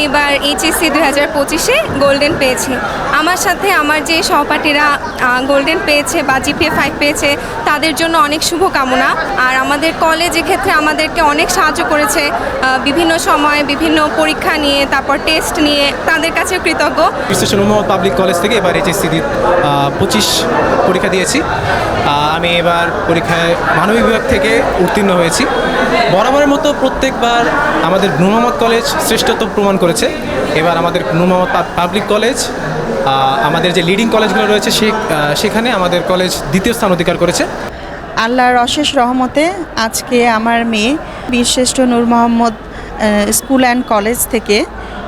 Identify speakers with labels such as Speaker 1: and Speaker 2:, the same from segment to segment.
Speaker 1: আমি এবার এইচএসসি দুই হাজার পঁচিশে গোল্ডেন পেয়েছি। আমার সাথে আমার যে সহপাঠীরা গোল্ডেন পেয়েছে বা জিপিএ ফাইভ পেয়েছে, তাদের জন্য অনেক শুভকামনা। আর আমাদের কলেজের ক্ষেত্রে আমাদেরকে অনেক সাহায্য করেছে বিভিন্ন সময় বিভিন্ন পরীক্ষা নিয়ে, তারপর টেস্ট নিয়ে, তাদের কাছে কৃতজ্ঞ।
Speaker 2: পাবলিক কলেজ থেকে এবার এইচএসসি পঁচিশ পরীক্ষা দিয়েছি। আমি এবার পরীক্ষায় মানবিক বিভাগ থেকে উত্তীর্ণ হয়েছি। বরাবরের মতো প্রত্যেকবার আমাদের নূর কলেজ শ্রেষ্ঠত্ব প্রমাণ করেছে। এবার আমাদের মোহাম্মদ পাবলিক কলেজ আমাদের যে লিডিং কলেজগুলো রয়েছে সে সেখানে আমাদের কলেজ দ্বিতীয় স্থান অধিকার করেছে।
Speaker 3: আল্লাহর অশেষ রহমতে আজকে আমার মেয়ে Birshreshtha Noor Mohammad school and college থেকে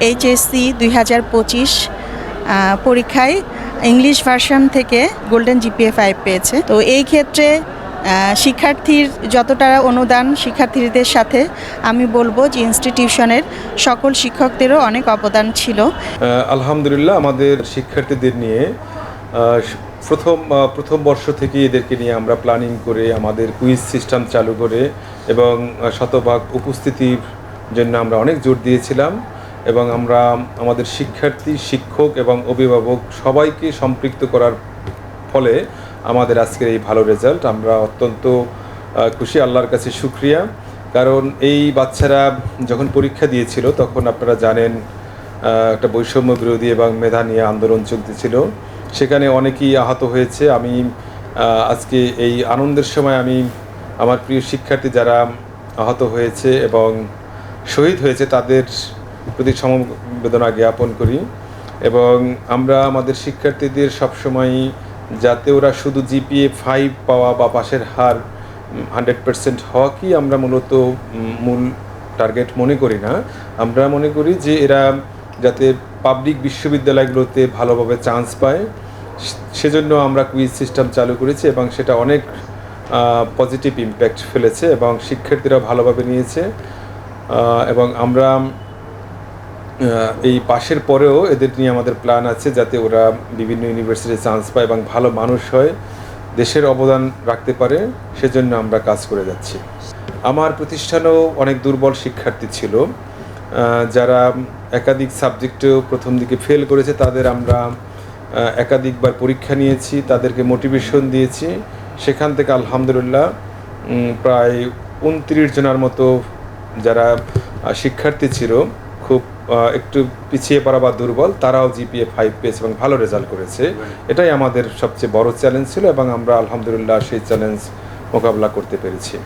Speaker 3: এইচএসসি দুই হাজার পঁচিশ পরীক্ষায় ইংলিশ ভার্সন থেকে গোল্ডেন জিপিএ ফাইভ পেয়েছে। তো এই ক্ষেত্রে শিক্ষার্থীর যতটা অনুদান শিক্ষার্থীদের সাথে, আমি বলব যে ইনস্টিটিউশনের সকল শিক্ষকদেরও অনেক অবদান ছিল।
Speaker 4: আলহামদুলিল্লাহ আমাদের শিক্ষার্থীদের নিয়ে প্রথম প্রথম বর্ষ থেকে এদেরকে নিয়ে আমরা প্ল্যানিং করে আমাদের কুইজ সিস্টেম চালু করে এবং শতভাগ উপস্থিতির জন্য আমরা অনেক জোর দিয়েছিলাম এবং আমরা আমাদের শিক্ষার্থী, শিক্ষক এবং অভিভাবক সবাইকে সম্পৃক্ত করার ফলে আমাদের আজকের এই ভালো রেজাল্ট আমরা অত্যন্ত খুশি, আল্লাহর কাছে সুক্রিয়া কারণ এই বাচ্চারা যখন পরীক্ষা দিয়েছিল, তখন আপনারা জানেন একটা বৈষম্য বিরোধী এবং মেধা নিয়ে আন্দোলন চলতেছিল। সেখানে অনেকেই আহত হয়েছে। আমি আজকে এই আনন্দের সময় আমি আমার প্রিয় শিক্ষার্থী যারা আহত হয়েছে এবং শহীদ হয়েছে, তাদের প্রতি সমবেদনা জ্ঞাপন করি। এবং আমরা আমাদের শিক্ষার্থীদের সবসময় যাতে ওরা শুধু জিপিএ ফাইভ পাওয়া বা পাশের হার হান্ড্রেড পার্সেন্ট হওয়া কি আমরা মূলত মূল টার্গেট মনে করি না। আমরা মনে করি যে এরা যাতে পাবলিক বিশ্ববিদ্যালয়গুলোতে ভালোভাবে চান্স পায়। সেজন্য আমরা কুইজ সিস্টেম চালু করেছি এবং সেটা অনেক পজিটিভ ইম্প্যাক্ট ফেলেছে এবং শিক্ষার্থীরা ভালোভাবে নিয়েছে। এবং আমরা এই পাশের পরেও এদের নিয়ে আমাদের প্ল্যান আছে যাতে ওরা বিভিন্ন ইউনিভার্সিটি চান্স পায় এবং ভালো মানুষ হয়, দেশের অবদান রাখতে পারে, সেজন্য আমরা কাজ করে যাচ্ছি। আমার প্রতিষ্ঠানেও অনেক দুর্বল শিক্ষার্থী ছিল। যারা একাধিক সাবজেক্টেও প্রথম দিকে ফেল করেছে, তাদের আমরা একাধিকবার পরীক্ষা নিয়েছি, তাদেরকে মোটিভেশন দিয়েছি। সেখান থেকে আলহামদুলিল্লাহ প্রায় উনত্রিশ জনের মতো যারা শিক্ষার্থী ছিল খুব একটু পিছিয়ে পড়া বা দুর্বল, তারাও জিপিএ ফাইভ পেয়েছে এবং ভালো রেজাল্ট করেছে। এটাই আমাদের সবচেয়ে বড় চ্যালেঞ্জ ছিল এবং আমরা আলহামদুলিল্লাহ সেই চ্যালেঞ্জ মোকাবিলা করতে পেরেছি।